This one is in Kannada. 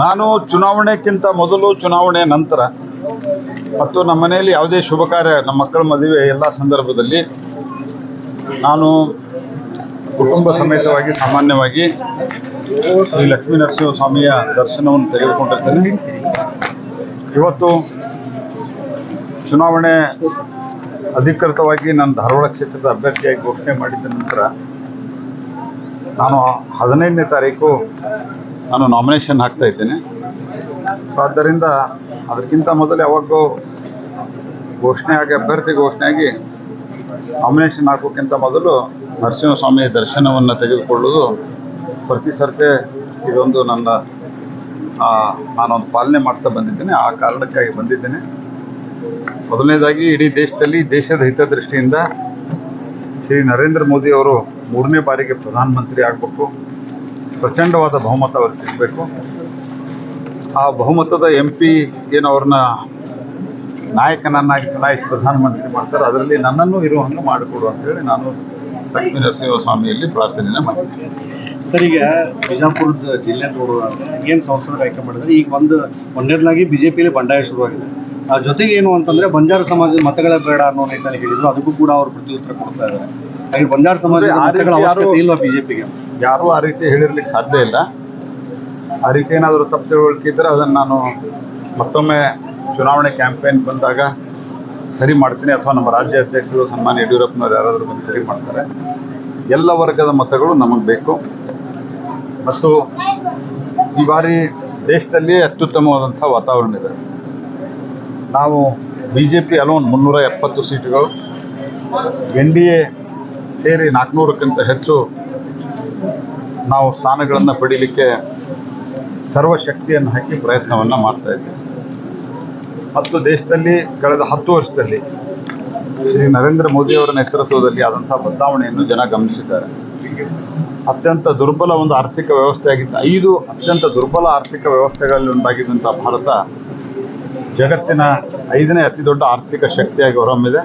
ನಾನು ಚುನಾವಣೆಕ್ಕಿಂತ ಮೊದಲು ಚುನಾವಣೆ ನಂತರ ಮತ್ತು ನಮ್ಮ ಮನೆಯಲ್ಲಿ ಯಾವುದೇ ಶುಭ ಕಾರ್ಯ ನಮ್ಮ ಮಕ್ಕಳ ಮದುವೆ ಎಲ್ಲ ಸಂದರ್ಭದಲ್ಲಿ ನಾನು ಕುಟುಂಬ ಸಮೇತವಾಗಿ ಸಾಮಾನ್ಯವಾಗಿ ಶ್ರೀ ಲಕ್ಷ್ಮೀ ನರಸಿಂಹ ಸ್ವಾಮಿಯ ದರ್ಶನವನ್ನು ತೆಗೆದುಕೊಂಡಿರ್ತೇನೆ ಇವತ್ತು ಚುನಾವಣೆ ಅಧಿಕೃತವಾಗಿ ನಾನು ಧಾರವಾಡ ಕ್ಷೇತ್ರದ ಅಭ್ಯರ್ಥಿಯಾಗಿ ಘೋಷಣೆ ಮಾಡಿದ ನಂತರ ನಾನು ಹದಿನೈದನೇ ತಾರೀಕು ನಾನು ನಾಮಿನೇಷನ್ ಹಾಕ್ತಾ ಇದ್ದೇನೆ. ಆದ್ದರಿಂದ ಅದಕ್ಕಿಂತ ಮೊದಲು ಯಾವಾಗೂ ಘೋಷಣೆ ಆಗಿ, ಅಭ್ಯರ್ಥಿ ಘೋಷಣೆ ಆಗಿ ನಾಮಿನೇಷನ್ ಹಾಕೋಕ್ಕಿಂತ ಮೊದಲು ನರಸಿಂಹಸ್ವಾಮಿಯ ದರ್ಶನವನ್ನು ತೆಗೆದುಕೊಳ್ಳೋದು ಪ್ರತಿ ಸರ್ತೆ ಇದೊಂದು ನನ್ನ ನಾನೊಂದು ಪಾಲನೆ ಮಾಡ್ತಾ ಬಂದಿದ್ದೇನೆ. ಆ ಕಾರಣಕ್ಕಾಗಿ ಬಂದಿದ್ದೇನೆ. ಮೊದಲನೇದಾಗಿ ಇಡೀ ದೇಶದಲ್ಲಿ ದೇಶದ ಹಿತದೃಷ್ಟಿಯಿಂದ ಶ್ರೀ ನರೇಂದ್ರ ಮೋದಿ ಅವರು ಮೂರನೇ ಬಾರಿಗೆ ಪ್ರಧಾನಮಂತ್ರಿ ಆಗಬೇಕು. ಪ್ರಚಂಡವಾದ ಬಹುಮತ ಅವ್ರಿಗೆ ಸಿಗಬೇಕು. ಆ ಬಹುಮತದ ಎಂ ಪಿ ಏನು ಅವ್ರನ್ನ ನಾಯಕನನ್ನಾಗಿ ಚುನಾಯಿಸಿ ಪ್ರಧಾನಮಂತ್ರಿ ಮಾಡ್ತಾರೆ ಅದರಲ್ಲಿ ನನ್ನನ್ನು ಇರುವ ಹಂಗೆ ಮಾಡಿಕೊಡು ಅಂತೇಳಿ ನಾನು ಲಕ್ಷ್ಮೀ ನರಸಿಂಹ ಸ್ವಾಮಿಯಲ್ಲಿ ಪ್ರಾರ್ಥನೆ ಮಾಡಿದ್ದೀನಿ ಸರ್ ಈಗ ಬಿಜಾಪುರದ ಜಿಲ್ಲೆ ನೋಡುವಾಗ ಏನು ಸಂಸದರು ಆಯ್ಕೆ ಮಾಡಿದ್ರೆ ಈಗ ಒಂದು ಒಂದನೇದಾಗಿ ಬಿಜೆಪಿಯಲ್ಲಿ ಬಂಡಾಯ ಶುರುವಾಗಿದೆ. ಆ ಜೊತೆಗೆ ಏನು ಅಂತಂದ್ರೆ ಬಂಜಾರ ಸಮಾಜದ ಮತಗಳೇ ಬೇಡ ಅನ್ನೋ ನಿಟ್ಟಿನಲ್ಲಿ ಹೇಳಿದ್ರು ಅದಕ್ಕೂ ಕೂಡ ಅವರು ಪ್ರತಿ ಉತ್ತರ ಕೊಡ್ತಾ ಇದ್ದಾರೆ. ಹಾಗೆ ಬಂಜಾರ ಸಮಾಜದ ರೀತಿ ಮತಗಳ ಅವಶ್ಯಕತೆ ಇಲ್ವಾ ಬಿಜೆಪಿಗೆ. ಯಾರೂ ಆ ರೀತಿ ಹೇಳಿರ್ಲಿಕ್ಕೆ ಸಾಧ್ಯ ಇಲ್ಲ. ಆ ರೀತಿ ಏನಾದರೂ ತಪ್ಪು ತಿಳುವಳಿಕೆ ಇದ್ದರೆ ಅದನ್ನು ನಾನು ಮತ್ತೊಮ್ಮೆ ಚುನಾವಣೆ ಕ್ಯಾಂಪೇನ್ ಬಂದಾಗ ಸರಿ ಮಾಡ್ತೀನಿ ಅಥವಾ ನಮ್ಮ ರಾಜ್ಯ ಅಧ್ಯಕ್ಷರು, ಸನ್ಮಾನ್ಯ ಯಡಿಯೂರಪ್ಪನವ್ರು ಯಾರಾದರೂ ಬಂದು ಸರಿ ಮಾಡ್ತಾರೆ. ಎಲ್ಲ ವರ್ಗದ ಮತಗಳು ನಮಗೆ ಬೇಕು. ಮತ್ತು ಈ ಬಾರಿ ದೇಶದಲ್ಲಿ ಅತ್ಯುತ್ತಮವಾದಂಥ ವಾತಾವರಣ ಇದೆ. ನಾವು ಬಿ ಜೆ ಪಿ ಅಲೋನ್ ಮುನ್ನೂರ ಎಪ್ಪತ್ತು ಸೀಟುಗಳು, ಎನ್ ಡಿ ಎ ಸೇರಿ ನಾಲ್ಕುನೂರಕ್ಕಿಂತ ಹೆಚ್ಚು ನಾವು ಸ್ಥಾನಗಳನ್ನು ಪಡೀಲಿಕ್ಕೆ ಸರ್ವಶಕ್ತಿಯನ್ನು ಹಾಕಿ ಪ್ರಯತ್ನವನ್ನು ಮಾಡ್ತಾ ಇದ್ದೇವೆ. ಮತ್ತು ದೇಶದಲ್ಲಿ ಕಳೆದ ಹತ್ತು ವರ್ಷದಲ್ಲಿ ಶ್ರೀ ನರೇಂದ್ರ ಮೋದಿಯವರ ನೇತೃತ್ವದಲ್ಲಿ ಆದಂಥ ಬದಲಾವಣೆಯನ್ನು ಜನ ಗಮನಿಸಿದ್ದಾರೆ. ಅತ್ಯಂತ ದುರ್ಬಲ ಒಂದು ಆರ್ಥಿಕ ವ್ಯವಸ್ಥೆಯಾಗಿತ್ತು ಐದು ಅತ್ಯಂತ ದುರ್ಬಲ ಆರ್ಥಿಕ ವ್ಯವಸ್ಥೆಗಳಲ್ಲಿ ಒಂದಾಗಿದ್ದಂಥ ಭಾರತ ಜಗತ್ತಿನ ಐದನೇ ಅತಿ ದೊಡ್ಡ ಆರ್ಥಿಕ ಶಕ್ತಿಯಾಗಿ ಹೊರಹೊಮ್ಮಿದೆ.